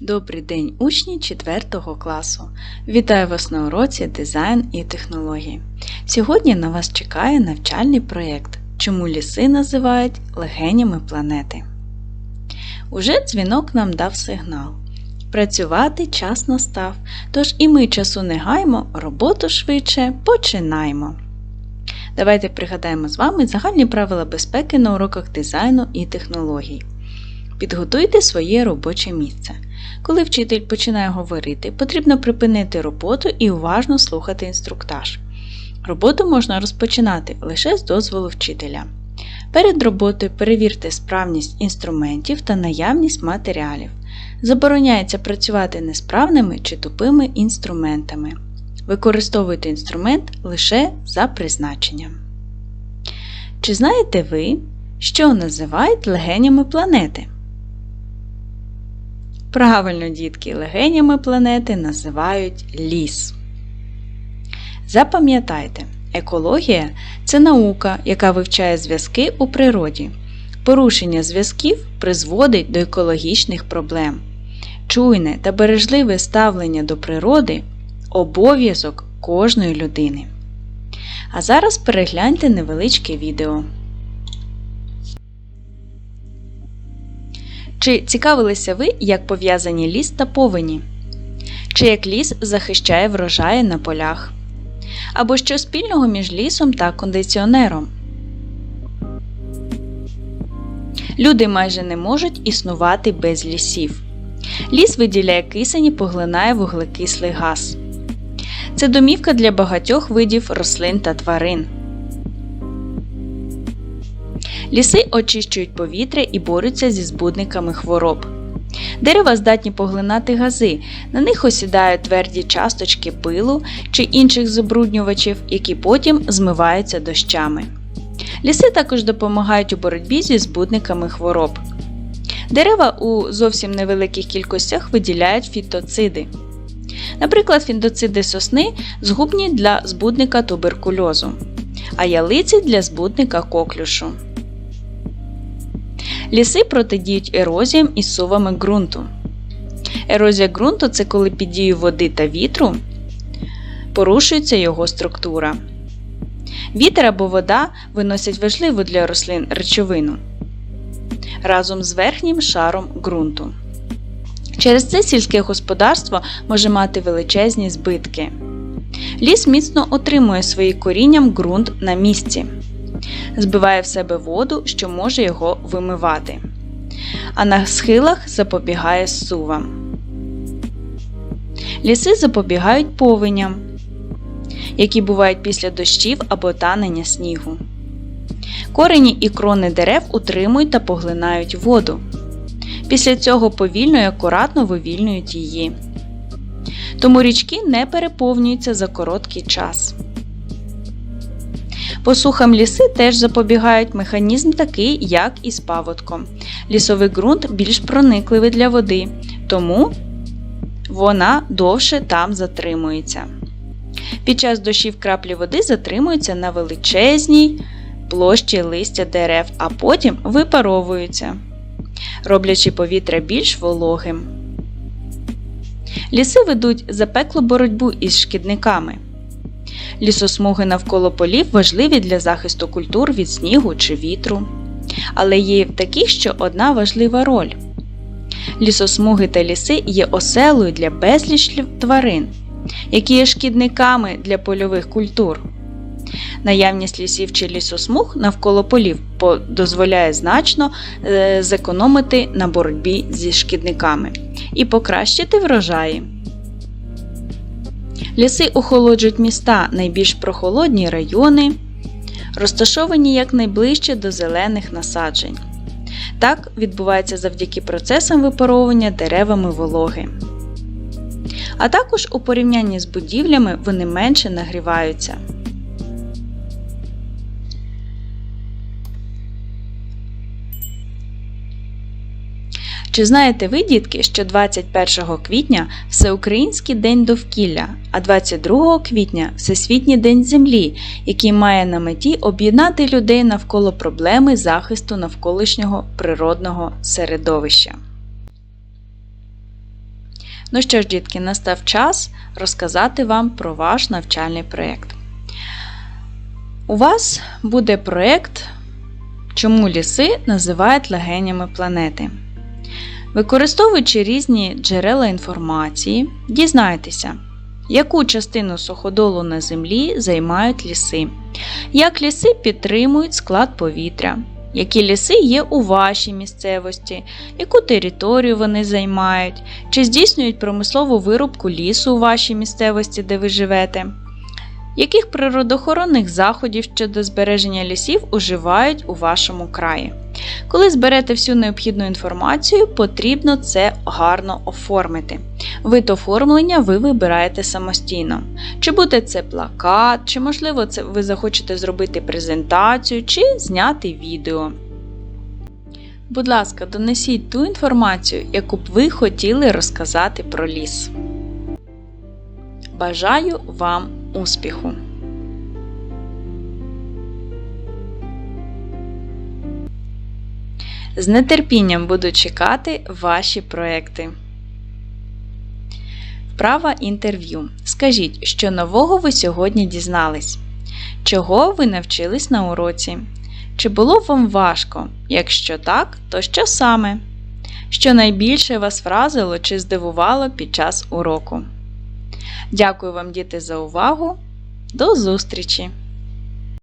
Добрий день, учні 4 класу! Вітаю вас на уроці дизайн і технології. Сьогодні на вас чекає навчальний проєкт Чому ліси називають легенями планети. Уже дзвінок нам дав сигнал. Працювати час настав, тож і ми часу не гаймо, роботу швидше починаймо. Давайте пригадаємо з вами загальні правила безпеки на уроках дизайну і технологій. Підготуйте своє робоче місце. Коли вчитель починає говорити, потрібно припинити роботу і уважно слухати інструктаж. Роботу можна розпочинати лише з дозволу вчителя. Перед роботою перевірте справність інструментів та наявність матеріалів. Забороняється працювати несправними чи тупими інструментами. Використовуйте інструмент лише за призначенням. Чи знаєте ви, що називають легенями планети? Правильно, дітки, легенями планети називають ліс. Запам'ятайте, екологія це наука, яка вивчає зв'язки у природі. Порушення зв'язків призводить до екологічних проблем. Чуйне та бережливе ставлення до природи обов'язок кожної людини. А зараз перегляньте невеличке відео. Чи цікавилися ви, як пов'язані ліс та повені? Чи як ліс захищає врожаї на полях? Або що спільного між лісом та кондиціонером? Люди майже не можуть існувати без лісів. Ліс виділяє кисень і поглинає вуглекислий газ. Це домівка для багатьох видів рослин та тварин. Ліси очищують повітря і борються зі збудниками хвороб. Дерева здатні поглинати гази, на них осідають тверді часточки пилу чи інших забруднювачів, які потім змиваються дощами. Ліси також допомагають у боротьбі зі збудниками хвороб. Дерева у зовсім невеликих кількостях виділяють фітоциди. Наприклад, фітоциди сосни згубні для збудника туберкульозу, а ялиці для збудника коклюшу. Ліси протидіють ерозіям і сувами ґрунту. Ерозія ґрунту це коли під дією води та вітру порушується його структура. Вітер або вода виносять важливу для рослин речовину разом з верхнім шаром ґрунту. Через це сільське господарство може мати величезні збитки. Ліс міцно отримує своїм корінням ґрунт на місці збиває в себе воду, що може його вимивати, а на схилах запобігає сувам. Ліси запобігають повеням, які бувають після дощів або танення снігу. Корені і крони дерев утримують та поглинають воду. Після цього повільно і акуратно вивільнюють її. Тому річки не переповнюються за короткий час. Посухам ліси теж запобігають механізм такий, як і з паводком. Лісовий ґрунт більш проникливий для води, тому вона довше там затримується. Під час дощів краплі води затримуються на величезній площі листя дерев, а потім випаровуються, роблячи повітря більш вологим. Ліси ведуть запеклу боротьбу із шкідниками. Лісосмуги навколо полів важливі для захисту культур від снігу чи вітру. Але є в таких, що одна важлива роль. Лісосмуги та ліси є оселою для безліч тварин, які є шкідниками для польових культур. Наявність лісів чи лісосмуг навколо полів дозволяє значно е, зекономити на боротьбі зі шкідниками і покращити врожаї. Ліси охолоджують міста, найбільш прохолодні райони, розташовані якнайближче до зелених насаджень. Так відбувається завдяки процесам випаровування деревами вологи. А також у порівнянні з будівлями вони менше нагріваються. Чи знаєте ви, дітки, що 21 квітня Всеукраїнський день довкілля, а 22 квітня Всесвітній день землі, який має на меті об'єднати людей навколо проблеми захисту навколишнього природного середовища? Ну що ж, дітки, настав час розказати вам про ваш навчальний проєкт. У вас буде проєкт, чому ліси називають легенями планети. Використовуючи різні джерела інформації, дізнайтеся, яку частину суходолу на землі займають ліси, як ліси підтримують склад повітря, які ліси є у вашій місцевості, яку територію вони займають, чи здійснюють промислову вирубку лісу у вашій місцевості, де ви живете, яких природоохоронних заходів щодо збереження лісів уживають у вашому краї. Коли зберете всю необхідну інформацію, потрібно це гарно оформити. Вид оформлення ви вибираєте самостійно. Чи буде це плакат, чи, можливо, це ви захочете зробити презентацію, чи зняти відео. Будь ласка, донесіть ту інформацію, яку б ви хотіли розказати про ліс. Бажаю вам успіху! З нетерпінням буду чекати ваші проекти. Вправа інтерв'ю. Скажіть, що нового ви сьогодні дізнались? Чого ви навчились на уроці? Чи було вам важко? Якщо так, то що саме? Що найбільше вас вразило чи здивувало під час уроку? Дякую вам, діти, за увагу! До зустрічі!